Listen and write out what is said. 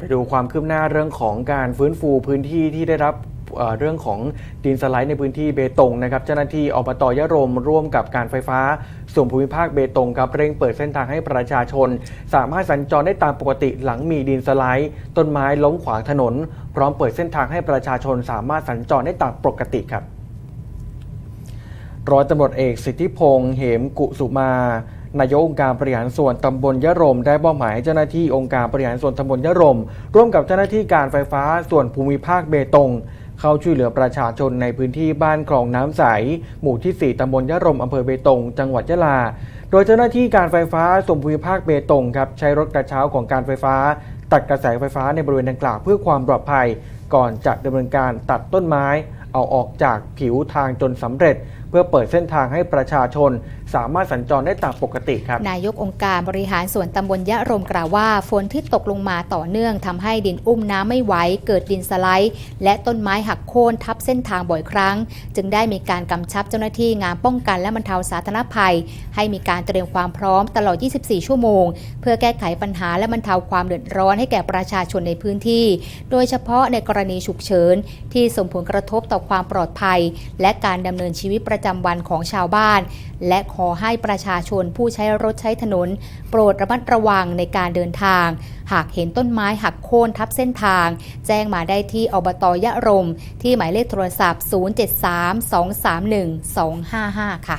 ไปดูความคืบหน้าเรื่องของการฟื้นฟูพื้นที่ที่ได้รับเรื่องของดินสไลด์ในพื้นที่เบตงนะครับเจ้าหน้าที่อบตยะรมร่วมกับการไฟฟ้าส่วนภูมิภาคเบตงครับเร่งเปิดเส้นทางให้ประชาชน สามารถสัญจรได้ตามปกติหลังมีดินสไลด์ ต้นไม้ล้มขวางถนน พร้อมเปิดเส้นทางให้ประชาชน สามารถสัญจรได้ตามปกติครับร้อยตำรวจเอกสิทธิพงษ์เหมกุสุมา นายกองค์การบริหารส่วนตำบลยะรม ได้มอบหมายให้เจ้าหน้าที่องค์การบริหารส่วนตำบลยะรม ร่วมกับเจ้าหน้าที่การไฟฟ้าส่วนภูมิภาคเบตงเข้าช่วยเหลือประชาชนในพื้นที่บ้านคลองน้ำใส หมู่ที่ 4ตำบลยะรมอำเภอเบตง จังหวัดยะลา โดยเจ้าหน้าที่การไฟฟ้าส่วนภูมิภาคเบตงครับใช้รถกระเช้าของการไฟฟ้า ตัดกระแสไฟฟ้าในบริเวณดังกล่าวเพื่อความปลอดภัย ก่อนจะดำเนินการตัดต้นไม้เอาออกจากผิวทางจนสำเร็จ เพื่อเปิดเส้นทางให้ประชาชน สามารถสัญจรได้ตามปกติครับ นายกองค์การบริหารส่วนตำบลยะรมกล่าวว่า ฝนที่ตกลงมาต่อเนื่องทำให้ดินอุ้มน้ำไม่ไหวเกิดดินสไลด์ และต้นไม้หักโค่นทับเส้นทางบ่อยครั้ง จึงได้มีการกำชับเจ้าหน้าที่งานป้องกันและบรรเทาสาธารณภัย ให้มีการเตรียมความพร้อมตลอด 24 ชั่วโมง เพื่อแก้ไขปัญหาและบรรเทาความเดือดร้อนให้แก่ประชาชนในพื้นที่ โดยเฉพาะในกรณีฉุกเฉินที่ส่งผลกระทบต่อความปลอดภัย และการดำเนินชีวิตประประจำวันของชาวบ้าน และขอให้ประชาชนผู้ใช้รถใช้ถนน โปรดระมัดระวังในการเดินทาง หากเห็นต้นไม้หักโค่นทับเส้นทาง แจ้งมาได้ที่อบตยะรม ที่หมายเลขโทรศัพท์ 073 231 255 ค่ะ